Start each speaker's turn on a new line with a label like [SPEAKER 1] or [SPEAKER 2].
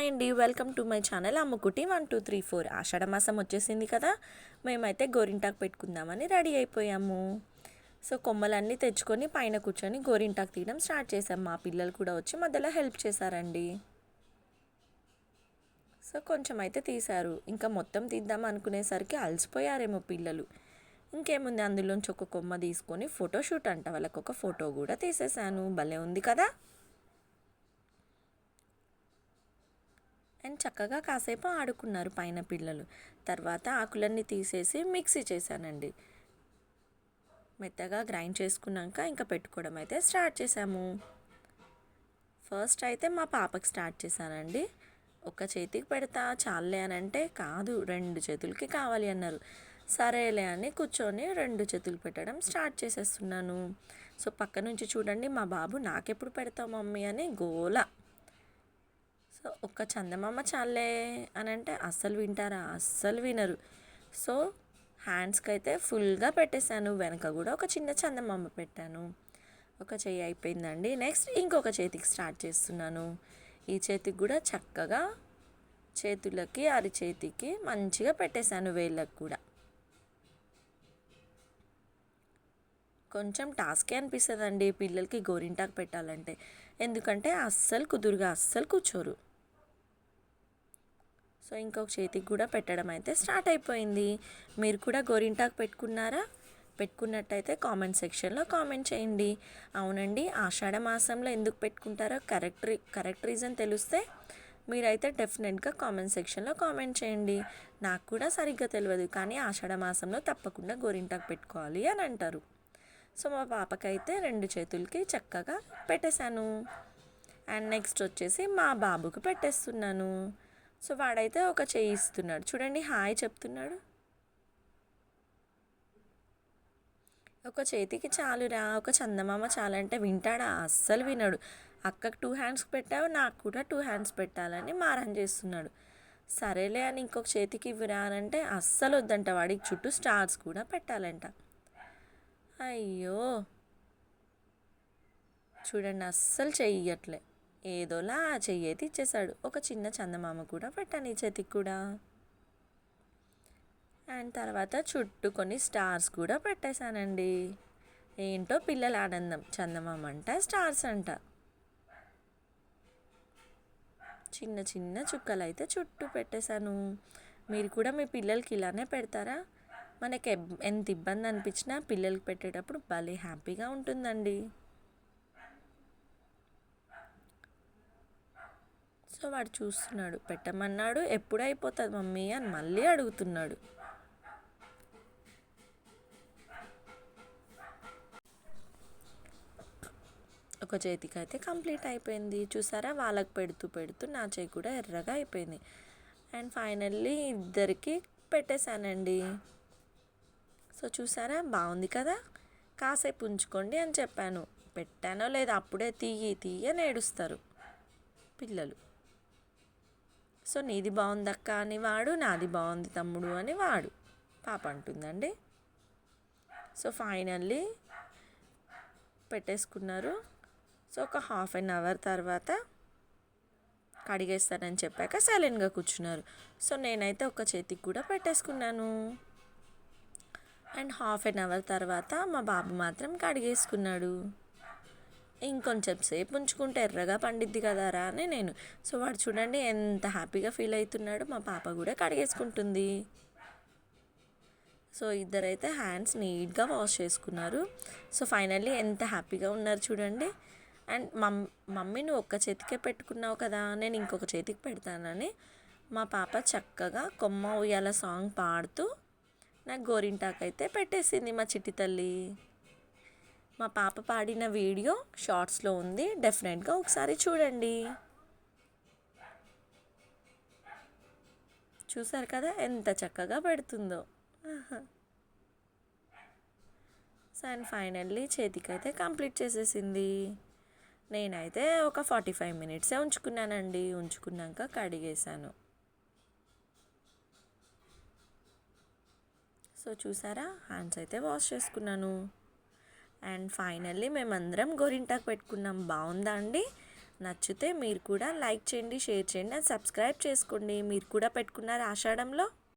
[SPEAKER 1] Hi అండి. Welcome to my channel. Ammukutty one two three four. ఆషాఢ మాసం వచ్చేసింది కదా మేమైతే గోరింటాకు పెట్టుకుందామని రెడీ అయిపోయాము. సో కొమ్మలన్నీ తెచ్చుకొని పైన కూర్చొని గోరింటాకు తీయడం స్టార్ట్ చేసాం మా పిల్లలు కూడా వచ్చి మధ్యలో హెల్ప్ చేశారండి. సో కొంచెం అయితే తీశారు. ఇంకా మొత్తం తీద్దాం అనుకునేసరికి అలసిపోయారేమో పిల్లలు. ఇంకేముంది? అందులోంచి ఒక కొమ్మ తీసుకొని ఫోటోషూట్ అంట. వాళ్ళకు ఒక ఫోటో కూడా తీసేసాను భలే ఉంది కదా? అండ్ చక్కగా కాసేపు ఆడుకున్నారు పైన పిల్లలు. తర్వాత ఆకులన్నీ తీసేసి మిక్సీ చేశానండి. మెత్తగా గ్రైండ్ చేసుకున్నాక ఇంకా పెట్టుకోవడం అయితే స్టార్ట్ చేసాము ఫస్ట్ అయితే మా పాపకి స్టార్ట్ చేశానండి. ఒక చేతికి పెడతా చాలే అని అంటే కాదు రెండు చేతులకి కావాలి అన్నారు. సరేలే అని కూర్చొని రెండు చేతులు పెట్టడం స్టార్ట్ చేసేస్తున్నాను. సో పక్క నుంచి చూడండి మా బాబు నాకెప్పుడు పెడతావు మమ్మీ అని గోల. సో ఒక్క చందమామ చాలే అని అంటే అస్సలు వింటారా? అస్సలు వినరు. సో హ్యాండ్స్కి అయితే ఫుల్గా పెట్టేశాను. వెనక కూడా ఒక చిన్న చందమామ పెట్టాను. ఒక చెయ్యి అయిపోయిందండి. నెక్స్ట్ ఇంకొక చేతికి స్టార్ట్ చేస్తున్నాను. ఈ చేతికి కూడా చక్కగా చేతులకి అరిచేతికి మంచిగా పెట్టేశాను వేళ్ళకి కూడా. కొంచెం టాస్కే అనిపిస్తుందండి పిల్లలకి గోరింటాకు పెట్టాలంటే. ఎందుకంటే అస్సలు కుదురుగా అస్సలు కూర్చోరు. సో ఇంకొక చేతికి కూడా పెట్టడం అయితే స్టార్ట్ అయిపోయింది. మీరు కూడా గోరింటాకు పెట్టుకున్నారా? పెట్టుకున్నట్టయితే కామెంట్ సెక్షన్లో కామెంట్ చేయండి. అవునండి ఆషాఢ మాసంలో ఎందుకు పెట్టుకుంటారో కరెక్ట్ కరెక్ట్ రీజన్ తెలిస్తే మీరైతే డెఫినెట్గా కామెంట్ సెక్షన్లో కామెంట్ చేయండి. నాకు కూడా సరిగ్గా తెలియదు కానీ ఆషాఢ మాసంలో తప్పకుండా గోరింటాకు పెట్టుకోవాలి అని అంటారు. సో మా పాపకైతే రెండు చేతులకి చక్కగా పెట్టేశాను. అండ్ నెక్స్ట్ వచ్చేసి మా బాబుకు పెట్టేస్తున్నాను. సో వాడైతే ఒక చెయ్యి ఇస్తున్నాడు. చూడండి హాయ్ చెప్తున్నాడు. ఒక చేతికి చాలురా ఒక చందమామ చాలంటే వింటాడా? అస్సలు వినడు. అక్కకు టూ హ్యాండ్స్ పెట్టావు నాకు కూడా టూ హ్యాండ్స్ పెట్టాలని మారం చేస్తున్నాడు. సరేలే అని ఇంకొక చేతికి ఇవ్వరా అంటే అస్సలు వద్దంట. వాడికి చుట్టూ స్టార్స్ కూడా పెట్టాలంట. అయ్యో. చూడండి అస్సలు చెయ్యట్లే. ఏదోలా ఆ చెయ్యి అయితే ఇచ్చేసాడు ఒక చిన్న చందమామ కూడా పెట్టాను ఈ చేతికి కూడా. అండ్ తర్వాత చుట్టూ కొన్ని స్టార్స్ కూడా పెట్టేశానండి. ఏంటో పిల్లల ఆనందం. చందమామ అంట స్టార్స్ అంట. చిన్న చిన్న చుక్కలు అయితే చుట్టూ పెట్టేశాను. మీరు కూడా మీ పిల్లలకి ఇలానే పెడతారా? మనకి ఎంత ఇబ్బంది అనిపించినా పిల్లలకి పెట్టేటప్పుడు భలే హ్యాపీగా ఉంటుందండి. సో వాడు చూస్తున్నాడు. పెట్టమన్నాడు ఎప్పుడు అయిపోతుంది మమ్మీ? అని మళ్ళీ అడుగుతున్నాడు. ఒక చేతికి అయితే కంప్లీట్ అయిపోయింది. చూసారా? వాళ్ళకి పెడుతూ పెడుతూ నా చేయి కూడా ఎర్రగా అయిపోయింది. అండ్ ఫైనల్లీ ఇద్దరికి పెట్టేశానండి. సో చూసారా? బాగుంది కదా? కాసేపు ఉంచుకోండి అని చెప్పాను. పెట్టానో లేదా అప్పుడే తీయి తీయ నేడుస్తారు పిల్లలు. సో నీది బాగుందక్క అని వాడు నాది బాగుంది తమ్ముడు అని వాడు పాప అంటుందండి. సో ఫైనల్లీ పెట్టేసుకున్నారు. సో ఒక హాఫ్ అన్ అవర్ తర్వాత కడిగేస్తానని చెప్పాక సైలెంట్గా కూర్చున్నారు. సో నేనైతే ఒక చేతికి కూడా పెట్టేసుకున్నాను. అండ్ హాఫ్ అన్ అవర్ తర్వాత మా బాబు మాత్రం కడిగేసుకున్నాడు. ఇంకొంచెం సేపు ఉంచుకుంటే ఎర్రగా పండిద్ది కదారా అని నేను. సో వాడు చూడండి ఎంత హ్యాపీగా ఫీల్ అవుతున్నాడు. మా పాప కూడా కడిగేసుకుంటుంది. సో ఇద్దరైతే హ్యాండ్స్ నీట్గా వాష్ చేసుకున్నారు. సో ఫైనల్లీ ఎంత హ్యాపీగా ఉన్నారు చూడండి. అండ్ మమ్ మమ్మీ నువ్వు ఒక్క చేతికే పెట్టుకున్నావు కదా నేను ఇంకొక చేతికి పెడతానని మా పాప చక్కగా కొమ్మ ఉయ్యాల సాంగ్ పాడుతూ నాకు గోరింటాకైతే పెట్టేసింది మా చిట్టి తల్లి. మా పాప పాడిన వీడియో షార్ట్స్లో ఉంది. డెఫినెట్గా ఒకసారి చూడండి. చూసారు కదా ఎంత చక్కగా పెడుతుందో. సో అండ్ ఫైనల్లీ చేతికైతే కంప్లీట్ చేసేసింది. నేనైతే ఒక ఫార్టీ ఫైవ్ మినిట్సే ఉంచుకున్నానండి. ఉంచుకున్నాక కడిగేశాను. సో చూసారా? హ్యాండ్స్ అయితే వాష్ చేసుకున్నాను. అండ్ ఫైనల్లీ మేమందరం గోరింటాకు పెట్టుకున్నాం. బాగుందా అండి? నచ్చితే మీరు కూడా లైక్ చేయండి షేర్ చేయండి అండ్ సబ్స్క్రైబ్ చేసుకోండి. మీరు కూడా పెట్టుకున్నారు ఆషాఢంలో.